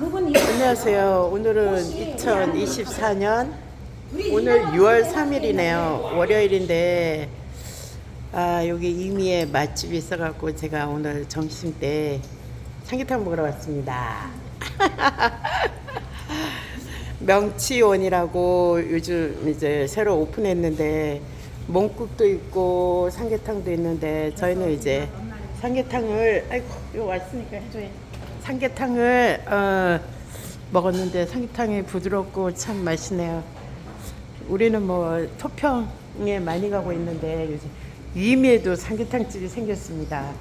그분이 안녕하세요. 오늘은 2024년 오늘 6월 3일이네요. 월요일인데 아 여기 이미에 맛집이 있어갖고 제가 오늘 점심 때 삼계탕 먹으러 왔습니다. 명치원이라고 요즘 이제 새로 오픈했는데 몽국도 있고 삼계탕도 있는데 저희는 이제 삼계탕을 아이고 이거 왔으니까 해줘야 삼계탕을 어, 먹었는데 삼계탕이 부드럽고 참 맛있네요. 우리는 뭐 토평에 많이 가고 있는데 요즘 위미에도 삼계탕 집이 생겼습니다.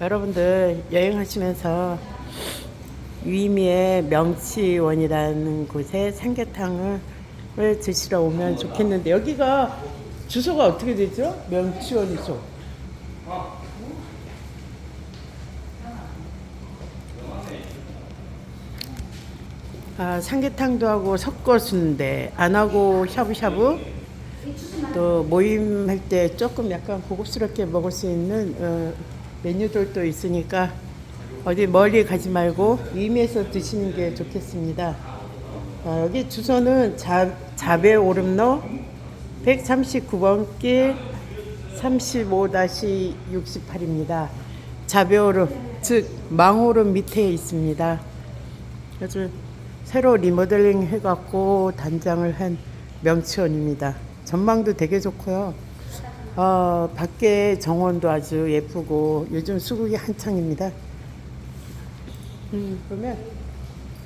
여러분들 여행하시면서 위미의 명치원이라는 곳에 삼계탕을 드시러 오면 좋겠는데 여기가 주소가 어떻게 되죠? 명치원이죠. 아, 삼계탕도 하고 섞어주는데 안 하고 샤브샤브 또 모임할 때 조금 약간 고급스럽게 먹을 수 있는 어, 메뉴들도 있으니까 어디 멀리 가지 말고 위미에서 드시는 게 좋겠습니다. 아, 여기 주소는 자, 자배 오름로 139번 길 35-68입니다. 자배오름 즉 망오름 밑에 있습니다. 아주 새로 리모델링 해갖고 단장을 한 명치원입니다. 전망도 되게 좋고요. 어, 밖에 정원도 아주 예쁘고 요즘 수국이 한창입니다. 음, 그러면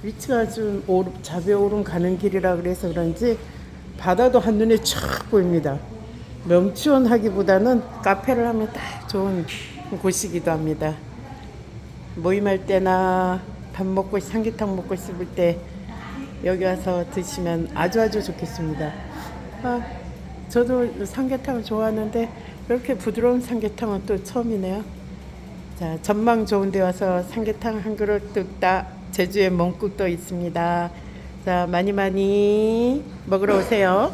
위치가 좀 오름, 자배오름 가는 길이라 그래서 그런지 바다도 한눈에 쫙 보입니다. 명치원 하기보다는 카페를 하면 딱 좋은 곳이기도 합니다. 모임할 때나 밥 먹고 삼계탕 먹고 싶을 때 여기 와서 드시면 아주 아주 좋겠습니다. 아, 저도 삼계탕을 좋아하는데 이렇게 부드러운 삼계탕은 또 처음이네요. 자, 전망 좋은 데 와서 삼계탕 한 그릇 뚝딱 제주에 몽국도 있습니다. 자, 많이 많이 먹으러 오세요.